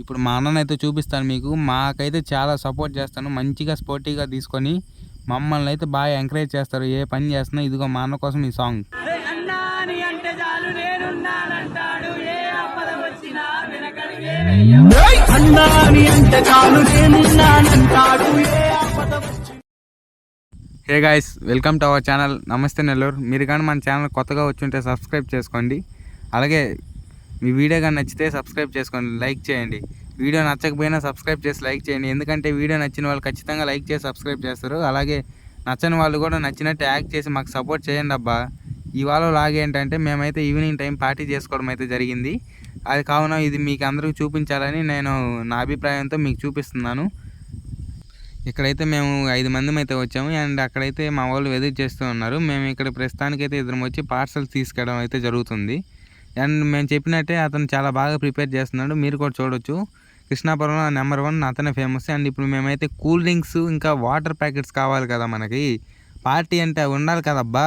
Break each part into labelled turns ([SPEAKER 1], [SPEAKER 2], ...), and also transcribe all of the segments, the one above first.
[SPEAKER 1] ఇప్పుడు మా అన్ననైతే చూపిస్తాను మీకు. మాకైతే చాలా సపోర్ట్ చేస్తాను. మంచిగా స్పోర్టివ్గా తీసుకొని మమ్మల్ని అయితే బాగా ఎంకరేజ్ చేస్తారు. ఏ పని చేస్తున్నా ఇదిగో మా అన్న కోసం ఈ సాంగ్.
[SPEAKER 2] అన్నాని అంటే చాలు నేనున్నానంటాడు. ఏ ఆపద వచ్చినా వెనకడిగే అన్నాని అంటే చాలు నేనున్నానంటాడు. ఏ ఆపద వచ్చినా
[SPEAKER 1] hey guys welcome to our channel. నమస్తే నెల్లూరు. మీరు కానీ మన ఛానల్ కొత్తగా వచ్చి ఉంటే సబ్స్క్రైబ్ చేసుకోండి. అలాగే మీ వీడియో కానీ నచ్చితే సబ్స్క్రైబ్ చేసుకోండి లైక్ చేయండి. వీడియో నచ్చకపోయినా సబ్స్క్రైబ్ చేసి లైక్ చేయండి. ఎందుకంటే వీడియో నచ్చిన వాళ్ళు ఖచ్చితంగా లైక్ చేసి సబ్స్క్రైబ్ చేస్తారు. అలాగే నచ్చని వాళ్ళు కూడా నచ్చినట్టు యాక్ట్ చేసి మాకు సపోర్ట్ చేయండి అబ్బా. ఇవాళ లాగేంటంటే మేమైతే ఈవినింగ్ టైం పార్టీ చేసుకోవడం అయితే జరిగింది. అది కావున ఇది మీకు అందరికీ చూపించాలని నేను నా అభిప్రాయంతో మీకు చూపిస్తున్నాను. ఇక్కడైతే మేము ఐదు మంది అయితే వచ్చాము. అండ్ అక్కడైతే మా వాళ్ళు ఎదురు చేస్తూ ఉన్నారు. మేము ఇక్కడ ప్రస్తుతానికైతే ఇద్దరం వచ్చి పార్సల్స్ తీసుకెళ్ళడం అయితే జరుగుతుంది. అండ్ మేము చెప్పినట్టే అతను చాలా బాగా ప్రిపేర్ చేస్తున్నాడు. మీరు కూడా చూడొచ్చు. కృష్ణాపురంలో నెంబర్ వన్ అతనే ఫేమస్ అండ్ ఇప్పుడు మేమైతే కూల్ డ్రింక్స్ ఇంకా వాటర్ ప్యాకెట్స్ కావాలి కదా మనకి. పార్టీ అంటే అవి ఉండాలి కదబ్బా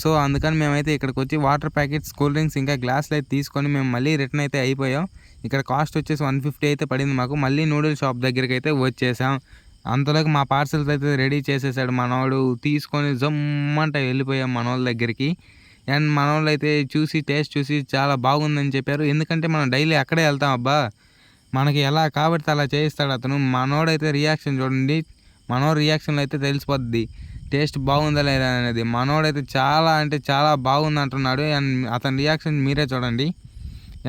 [SPEAKER 1] సో అందుకని మేమైతే ఇక్కడికి వచ్చి వాటర్ ప్యాకెట్స్ కూల్ డ్రింక్స్ ఇంకా గ్లాసులు అయితే తీసుకొని మేము మళ్ళీ రిటర్న్ అయితే అయిపోయాం. ఇక్కడ కాస్ట్ వచ్చేసి వన్ ఫిఫ్టీ అయితే పడింది మాకు. మళ్ళీ నూడిల్ షాప్ దగ్గరికి అయితే వచ్చేసాం. అంతలోకి మా పార్సల్స్ అయితే రెడీ చేసేసాడు మనవాడు తీసుకొని జమ్మంట వెళ్ళిపోయాం మనోళ్ళ దగ్గరికి. అండ్ మన వాళ్ళు అయితే చూసి టేస్ట్ చూసి చాలా బాగుందని చెప్పారు. ఎందుకంటే మనం డైలీ అక్కడే వెళ్తాం అబ్బా. మనకి ఎలా కాబట్టి అలా చేయిస్తాడు అతను. మనోడైతే రియాక్షన్ చూడండి. మనో రియాక్షన్లో అయితే తెలిసిపోద్ది. టేస్ట్ బాగుందా లేదా అనేది. మనోడైతే చాలా అంటే చాలా బాగుంది అంటున్నాడు. అండ్ అతని రియాక్షన్ మీరే చూడండి.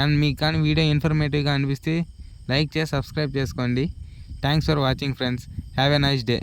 [SPEAKER 1] అండ్ మీకు కానీ వీడియో ఇన్ఫర్మేటివ్గా అనిపిస్తే లైక్ చేసి సబ్స్క్రైబ్ చేసుకోండి. Thanks for watching friends. Have a nice day.